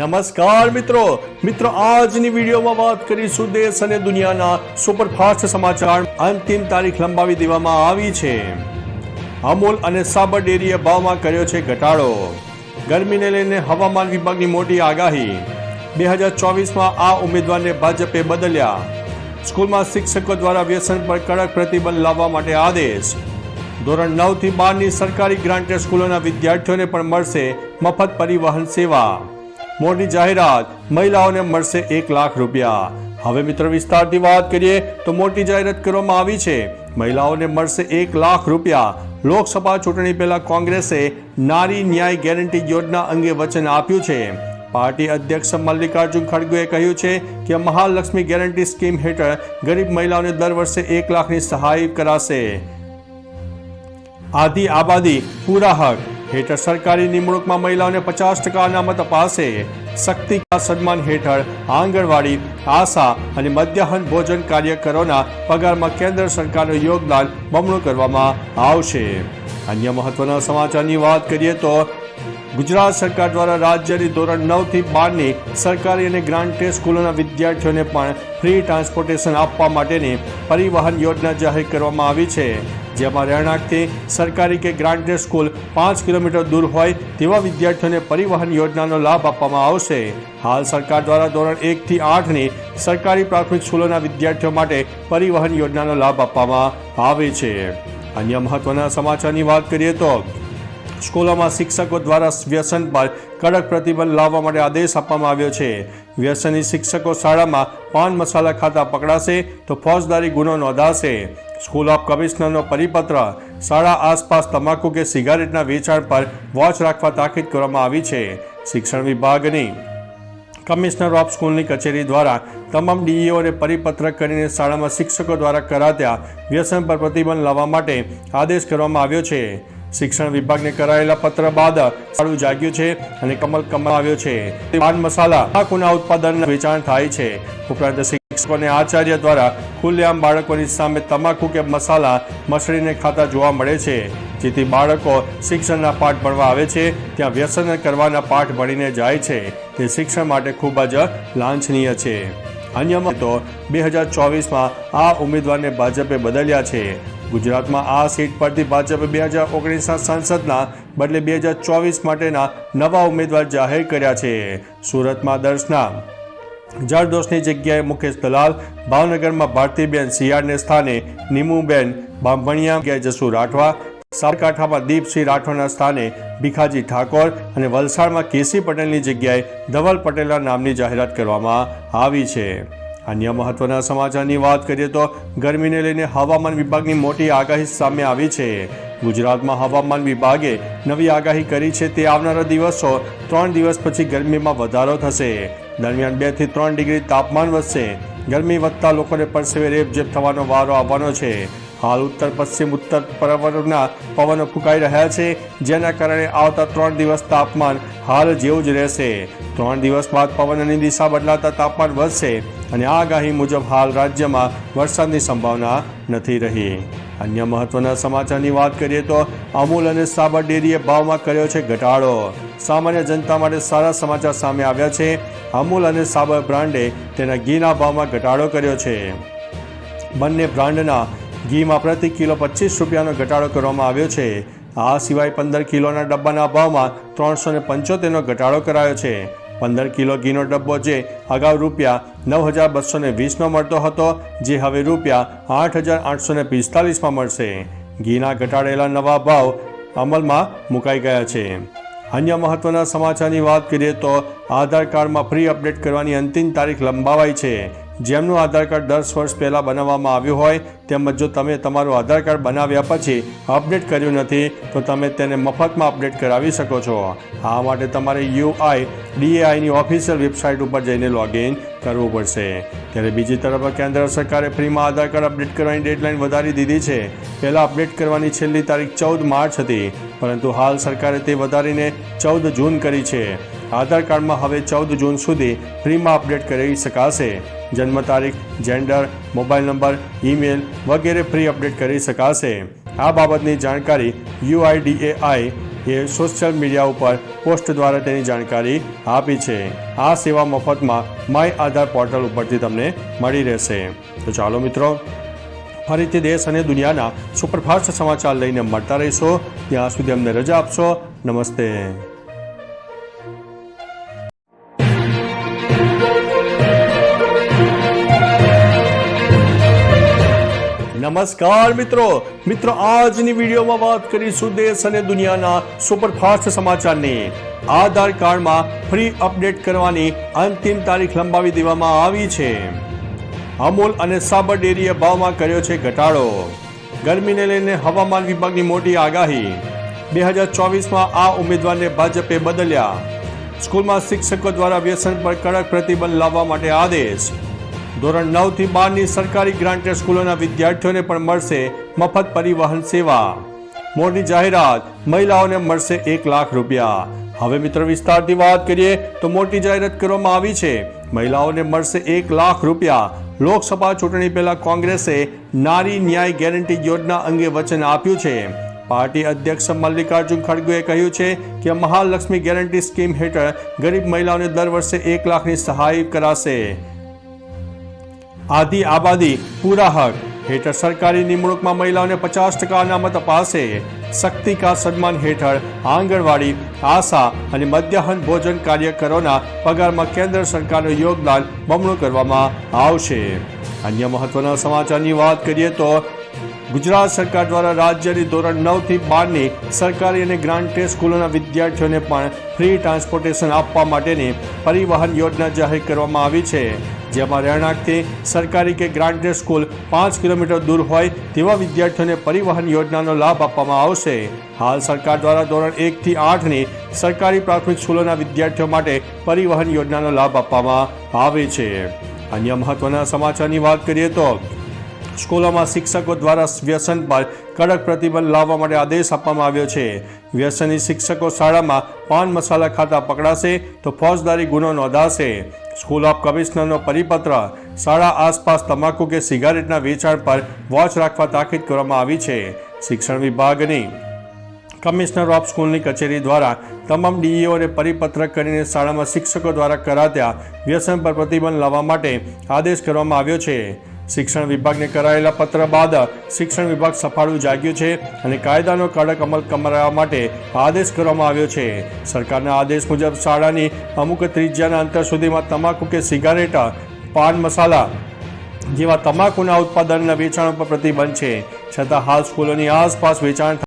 નમસ્કાર મિત્રો. મિત્રો, આજની વિડીયોમાં વાત કરીશું દેશ અને દુનિયાના સુપરફાસ્ટ સમાચાર. અંતિમ તારીખ લંબાવી દેવામાં આવી છે. અમૂલ અને સાબર ડેરીએ ભાવમાં કર્યો છે ઘટાડો. ગરમીને લઈને હવામાન વિભાગની મોટી આગાહી. બે હજાર ચોવીસમાં આ ઉમેદવારને ભાજપે બદલ્યા. સ્કૂલમાં શિક્ષકો દ્વારા વ્યસન પર કડક પ્રતિબંધ લાવવા માટે આદેશ. ધોરણ નવથી બારની સરકારી ગ્રાન્ટેડ સ્કૂલોના વિદ્યાર્થીઓને પણ મળશે મફત પરિવહન સેવા. મોટી જાહેરાત. મહિલાઓને મળશે એક લાખ રૂપિયા. હવે મિત્ર વિસ્તારથી વાત કરીએ તો મોટી જાહેરાત કરવામાં આવી છે. મહિલાઓને મળશે એક લાખ રૂપિયા. લોકસભા ચૂંટણી પહેલા કોંગ્રેસે નારી ન્યાય ગેરંટી યોજના અંગે વચન આપ્યું છે. પાર્ટી અધ્યક્ષ મલ્લિકાર્જુન ખડગેએ કહ્યું છે કે મહાલક્ષ્મી ગેરંટી સ્કીમ હેઠળ ગરીબ મહિલાઓને દર વર્ષે એક લાખની સહાય કરાશે. આધી આબાદી પૂરા હક હેઠળ સરકારી નિમણૂકમાં મહિલાઓને પચાસ ટકા અનામત અપાશે શક્તિ સન્માન હેઠળ આંગણવાડી, આશા અને મધ્યાહન ભોજન કાર્યકરોના પગારમાં કેન્દ્ર સરકારનું યોગદાન બમણું કરવામાં આવશે. અન્ય મહત્વના સમાચારની વાત કરીએ તો ગુજરાત સરકાર દ્વારા રાજ્યની ધોરણ નવથી બારની સરકારી અને ગ્રાન્ટેડ સ્કૂલોના વિદ્યાર્થીઓને પણ ફ્રી ટ્રાન્સપોર્ટેશન આપવા માટેની પરિવહન યોજના જાહેર કરવામાં આવી છે. જેમાં રહેણાંકથી સરકારી કે ગ્રાન્ટેડ સ્કૂલ પાંચ કિલોમીટર દૂર હોય તેવા વિદ્યાર્થીઓને પરિવહન યોજનાનો લાભ આપવામાં આવશે. હાલ સરકાર દ્વારા ધોરણ એકથી આઠની સરકારી પ્રાથમિક સ્કૂલોના વિદ્યાર્થીઓ માટે પરિવહન યોજનાનો લાભ આપવામાં આવે છે. અન્ય મહત્વના સમાચારની વાત કરીએ તો, સ્કૂલોમાં શિક્ષકો દ્વારા વ્યસન પર કડક પ્રતિબંધ લાવવા માટે આદેશ આપવામાં આવ્યો છે. વ્યસની શિક્ષકો શાળામાં પાન મસાલા ખાતા પકડાશે તો ફોજદારી ગુનો નોંધાશે. સ્કૂલ ઓફ કમિશનરનો પરિપત્ર, શાળા આસપાસ તમાકુ કે સિગારેટના વેચાણ પર વોચ રાખવા તાકીદ કરવામાં આવી છે. શિક્ષણ વિભાગની કમિશનર ઓફ સ્કૂલની કચેરી દ્વારા તમામ ડીઈઓને પરિપત્ર કરીને શાળામાં શિક્ષકો દ્વારા કરાતા વ્યસન પર પ્રતિબંધ લાવવા માટે આદેશ કરવામાં આવ્યો છે. શિક્ષણ વિભાગને કરાયેલા પત્ર બાદ શાળું જાગ્યું છે અને કમલ કમાવ્યો છે. પાન મસાલા તમાકુના ઉત્પાદન વેચાણ થાય છે. ઉપરાંત શિક્ષકો અને આચાર્ય દ્વારા ખુલ્લેઆમ બાળકોની સામે તમાકુ કે મસાલા મસળીને ખાતા જોવા મળે છે. જેથી બાળકો શિક્ષણના પાઠ ભણવા આવે છે, ત્યાં વ્યસન કરવાના પાઠ ભણીને જાય છે. તે શિક્ષણ માટે ખૂબ જ લાંછનીય છે. અન્યમાં તો બે હજાર ચોવીસમાં આ ઉમેદવારને ભાજપે બદલ્યા છે. ગુજરાતમાં આ સીટ પરથી ભાજપે બે હજાર ઓગણીસના સંસદના બદલે બે હજાર ચોવીસ માટેના નવા ઉમેદવાર જાહેર કર્યા છે. સુરતમાં દર્શના જરદોશની જગ્યાએ મુકેશ દલાલ, ભાવનગરમાં ભારતીબેન શિયાળને સ્થાને, નીમુબેન બાંભણિયા જગ્યાએ જસુ રાઠવા, સાબરકાંઠામાં દીપસિંહ રાઠવાના સ્થાને, ભીખાજી ઠાકોર અને વલસાડમાં કેસી પટેલની જગ્યાએ ધવલ પટેલના નામની જાહેરાત કરવામાં આવી છે. અન્ય મહત્વના સમાચારની વાત કરીએ તો ગરમીને લઈને હવામાન વિભાગની મોટી આગાહી સામે આવી છે. ગુજરાતમાં હવામાન વિભાગે નવી આગાહી કરી છે તે આવનારા દિવસો ત્રણ દિવસ પછી ગરમીમાં વધારો થશે. દરમિયાન બેથી ત્રણ ડિગ્રી તાપમાન વધશે. ગરમી વધતા લોકોને પરસેવે રેપઝેપ થવાનો વારો આવવાનો છે. હાલ ઉત્તર, પશ્ચિમ, ઉત્તર પર્વતના પવનો ફૂંકાઈ રહ્યા છે, જેના કારણે આવતા ત્રણ દિવસ તાપમાન હાલ જેવું જ રહેશે. ત્રણ દિવસ બાદ પવનની દિશા બદલાતા તાપમાન વધશે અને આગાહી મુજબ હાલ રાજ્યમાં વરસાદની સંભાવના નથી રહી. અન્ય મહત્વના સમાચારની વાત કરીએ તો અમૂલ અને સાબર ડેરીએ ભાવમાં કર્યો છે ઘટાડો. સામાન્ય જનતા માટે સારા સમાચાર સામે આવ્યા છે. અમૂલ અને સાબર બ્રાન્ડે તેના ઘીના ભાવમાં ઘટાડો કર્યો છે. બંને બ્રાન્ડના ઘીમાં પ્રતિ કિલો પચીસ રૂપિયાનો ઘટાડો કરવામાં આવ્યો છે. આ સિવાય પંદર કિલોના ડબ્બાના ભાવમાં ત્રણસો ને પંચોતેરનો ઘટાડો કરાયો છે. પંદર કિલો ઘીનો ડબ્બો જે અગાઉ રૂપિયા નવ હજાર બસો ને વીસનો મળતો હતો, જે હવે રૂપિયા આઠ હજાર આઠસો ને પિસ્તાલીસમાં મળશે. ઘીના ઘટાડેલા નવા ભાવ અમલમાં મુકાઈ ગયા છે. અન્ય મહત્વના સમાચારની વાત કરીએ તો આધાર કાર્ડમાં ફ્રી અપડેટ કરવાની અંતિમ તારીખ લંબાવાઈ છે. જેમનું આધાર કાર્ડ દસ વર્ષ પહેલાં બનાવવામાં આવ્યું હોય, તેમજ જો તમે તમારું આધાર કાર્ડ બનાવ્યા પછી અપડેટ કર્યું નથી, તો તમે તેને મફતમાં અપડેટ કરાવી શકો છો. આ માટે તમારે યુઆઈ ડીએઆઈની ઓફિશિયલ વેબસાઇટ ઉપર જઈને લોગિન કરવું પડશે. ત્યારે બીજી તરફ કેન્દ્ર સરકારે ફ્રીમાં આધાર કાર્ડ અપડેટ કરવાની ડેડલાઇન વધારી દીધી છે. પહેલાં અપડેટ કરવાની છેલ્લી તારીખ ચૌદ માર્ચ હતી, પરંતુ હાલ સરકારે તે વધારીને ચૌદ જૂન કરી છે. આધાર કાર્ડમાં હવે ચૌદ જૂન સુધી ફ્રીમાં અપડેટ કરી શકાશે. જન્મ તારીખ, જેન્ડર, મોબાઈલ નંબર, ઈમેલ વગેરે ફ્રી અપડેટ કરી શકાશે. આ બાબતની જાણકારી યુઆઈડીએઆઈ એ સોશિયલ મીડિયા ઉપર પોસ્ટ દ્વારા તેની જાણકારી આપી છે. આ સેવા મફતમાં માય આધાર પોર્ટલ ઉપરથી તમને મળી રહેશે. તો ચાલો મિત્રો, ફરીથી દેશ અને દુનિયાના સુપરફાસ્ટ સમાચાર લઈને મળતા રહીશો. ત્યાં સુધી અમને રજા આપશો. નમસ્તે. નમસ્કાર મિત્રો. મિત્રો, આજની વિડીયોમાં વાત કરીશું દેશ અને દુનિયાના સુપરફાસ્ટ સમાચારની. આધાર કાર્ડમાં ફ્રી અપડેટ કરવાની અંતિમ તારીખ લંબાવી દેવામાં આવી છે. અમૂલ અને સાબર ડેરીએ ભાવમાં કર્યો છે ઘટાડો. ગરમીને લઈને હવામાન વિભાગની મોટી આગાહી. બે હજાર ચોવીસમાં આ ઉમેદવારને ભાજપે બદલ્યા. સ્કૂલમાં શિક્ષકો દ્વારા વ્યસન પર કડક પ્રતિબંધ લાવવા માટે આદેશ. ધોરણ નવથી બારની સરકારી ગ્રાન્ટેડ સ્કૂલોના વિદ્યાર્થીઓને પણ મળશે મફત પરિવહન સેવા. મોટી જાહેરાત, મહિલાઓને મળશે એક લાખ રૂપિયા. હવે મિત્ર વિસ્તારથી વાત કરીએ તો મોટી જાહેરાત કરવામાં આવી છે. મહિલાઓને મળશે એક લાખ રૂપિયા. લોકસભા ચૂંટણી પહેલા કોંગ્રેસે નારી ન્યાય ગેરંટી યોજના અંગે વચન આપ્યું છે. પાર્ટી અધ્યક્ષ મલ્લિકાર્જુન ખડગેએ કહ્યું છે કે મહાલક્ષ્મી ગેરંટી સ્કીમ હેઠળ ગરીબ મહિલાઓને દર વર્ષે એક લાખની સહાય કરાશે. આદિ આબાદી પૂરા હક હેઠળ સરકારી નિમણૂકમાં મહિલાઓને પચાસ ટકા અનામત અપાશે. શક્તિકા સન્માન હેઠળ આંગણવાડી, આશા અને મધ્યાહન ભોજન કાર્યકરોના પગારમાં કેન્દ્ર સરકારનું યોગદાન બમણું કરવામાં આવશે. અન્ય મહત્વના સમાચારની વાત કરીએ તો ગુજરાત સરકાર દ્વારા રાજ્યની ધોરણ નવથી બારની સરકારી અને ગ્રાન્ટેડ સ્કૂલોના વિદ્યાર્થીઓને પણ ફ્રી ટ્રાન્સપોર્ટેશન આપવા માટેની પરિવહન યોજના જાહેર કરવામાં આવી છે. જેમાં રહેણાંકથી સરકારી કે ગ્રાન્ટેડ સ્કૂલ પાંચ કિલોમીટર દૂર હોય તેવા વિદ્યાર્થીઓને પરિવહન યોજનાનો લાભ આપવામાં આવશે. હાલ સરકાર દ્વારા ધોરણ એકથી આઠની સરકારી પ્રાથમિક સ્કૂલોના વિદ્યાર્થીઓ માટે પરિવહન યોજનાનો લાભ આપવામાં આવે છે. અન્ય મહત્વના સમાચારની વાત કરીએ તો સ્કૂલોમાં શિક્ષકો દ્વારા વ્યસન પર કડક પ્રતિબંધ લાવવા માટે આદેશ આપવામાં આવ્યો છે. વ્યસની શિક્ષકો શાળામાં પાન મસાલા ખાતા પકડાશે તો ફોજદારી ગુનો નોંધાશે. સ્કૂલ ઓફ કમિશનરનો પરિપત્ર, શાળા આસપાસ તમાકુ કે સિગારેટના વેચાણ પર વોચ રાખવા તાકીદ કરવામાં આવી છે. શિક્ષણ વિભાગની કમિશનર ઓફ સ્કૂલની કચેરી દ્વારા તમામ ડીઈઓને પરિપત્ર કરીને શાળામાં શિક્ષકો દ્વારા કરાત્યા વ્યસન પર પ્રતિબંધ લાવવા માટે આદેશ કરવામાં આવ્યો છે. શિક્ષણ વિભાગને કરાયેલા પત્ર બાદ શિક્ષણ વિભાગ સફાળું જાગ્યું છે અને કાયદાનો કડક અમલ કરાવવા માટે આદેશ કરવામાં આવ્યો છે. સરકારના આદેશ મુજબ શાળાની અમુક ત્રિજ્યાના અંતર સુધીમાં તમાકુ કે સિગારેટ, પાન મસાલા જેવા તમાકુના ઉત્પાદનના વેચાણ પર પ્રતિબંધ છે. છતાં હાલ સ્કૂલોની આસપાસ વેચાણ